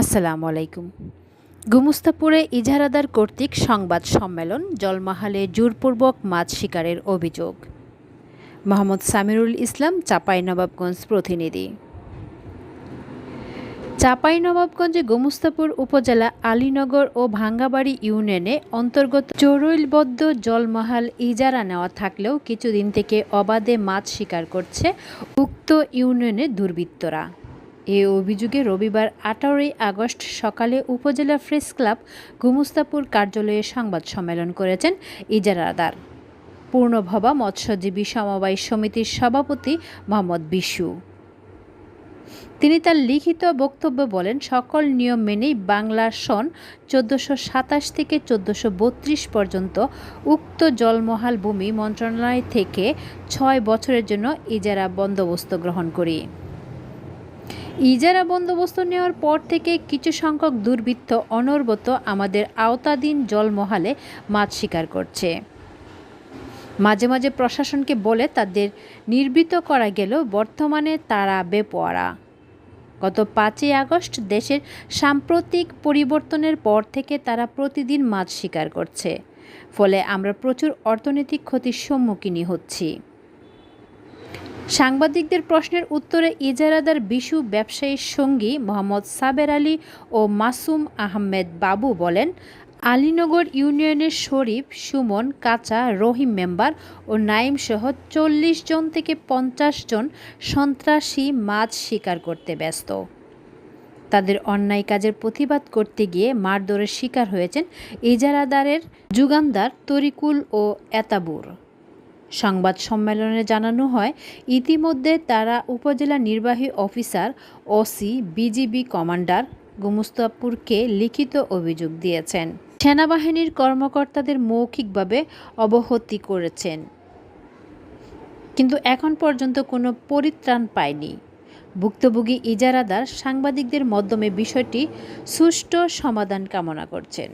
আসসালামু আলাইকুম। গুমস্তাপুরে ইজারাদার কর্তৃক সংবাদ সম্মেলন জলমাহালে জোরপূর্বক মাছ শিকারের অভিযোগ। মোহাম্মদ সামিরুল ইসলাম চাঁপাইনবাবগঞ্জ প্রতিনিধি। চাঁপাইনবাবগঞ্জে গোমস্তাপুর উপজেলা আলীনগর ও ভাঙ্গাবাড়ি ইউনিয়নে অন্তর্গত চরৈলবদ্ধ জলমহাল ইজারা নেওয়া থাকলেও কিছুদিন থেকে অবাধে মাছ শিকার করছে উক্ত ইউনিয়নের দুর্বৃত্তরা। এ অভিযোগে রবিবার আঠারোই আগস্ট সকালে উপজেলা প্রেস ক্লাব গুমস্তাপুর কার্যালয়ে সংবাদ সম্মেলন করেছেন ইজারাদার পূর্ণভবা মৎস্যজীবী সমবায় সমিতির সভাপতি মোহাম্মদ বিশু। তিনি তার লিখিত বক্তব্য বলেন, সকল নিয়ম মেনেই বাংলার সন চোদ্দোশো সাতাশ থেকে চোদ্দোশো বত্রিশ পর্যন্ত উক্ত জলমহাল ভূমি মন্ত্রণালয় থেকে ছয় বছরের জন্য ইজারা বন্দোবস্ত গ্রহণ করি। ইজারা বন্দোবস্ত নেওয়ার পর থেকে কিছু সংখ্যক দুর্বৃত্ত অনর্বত আমাদের আওতাধীন জলমহালে মাছ শিকার করছে। মাঝে মাঝে প্রশাসনকে বলে তাদের নির্বৃত করা গেলেও বর্তমানে তারা বেপোয়ারা। গত পাঁচই আগস্ট দেশের সাম্প্রতিক পরিবর্তনের পর থেকে তারা প্রতিদিন মাছ শিকার করছে। ফলে আমরা প্রচুর অর্থনৈতিক ক্ষতির সম্মুখীনই হচ্ছি। সাংবাদিকদের প্রশ্নের উত্তরে ইজারাদার বিশু ব্যবসায়ীর সঙ্গী মোহাম্মদ সাবের আলী ও মাসুম আহমেদ বাবু বলেন, আলীনগর ইউনিয়নের শরীফ সুমন কাচা রহিম মেম্বার ও নাইম সহ চল্লিশ জন থেকে পঞ্চাশ জন সন্ত্রাসী মাছ শিকার করতে ব্যস্ত। তাদের অন্যায় কাজের প্রতিবাদ করতে গিয়ে মারধরের শিকার হয়েছেন ইজারাদারের যুগান্দার তরিকুল ও এতাবুর। সংবাদ সম্মেলনে জানানো হয়, ইতিমধ্যে তারা উপজেলা নির্বাহী অফিসার, ওসি, বিজিবি কমান্ডার গুমস্তাপুরকে লিখিত অভিযোগ দিয়েছেন। সেনাবাহিনীর কর্মকর্তাদের মৌখিকভাবে অবহতি করেছেন। কিন্তু এখন পর্যন্ত কোনো পরিত্রাণ পায়নি। ভুক্তভোগী ইজারাদার সাংবাদিকদের মাধ্যমে বিষয়টি সুষ্ঠু সমাধান কামনা করছেন।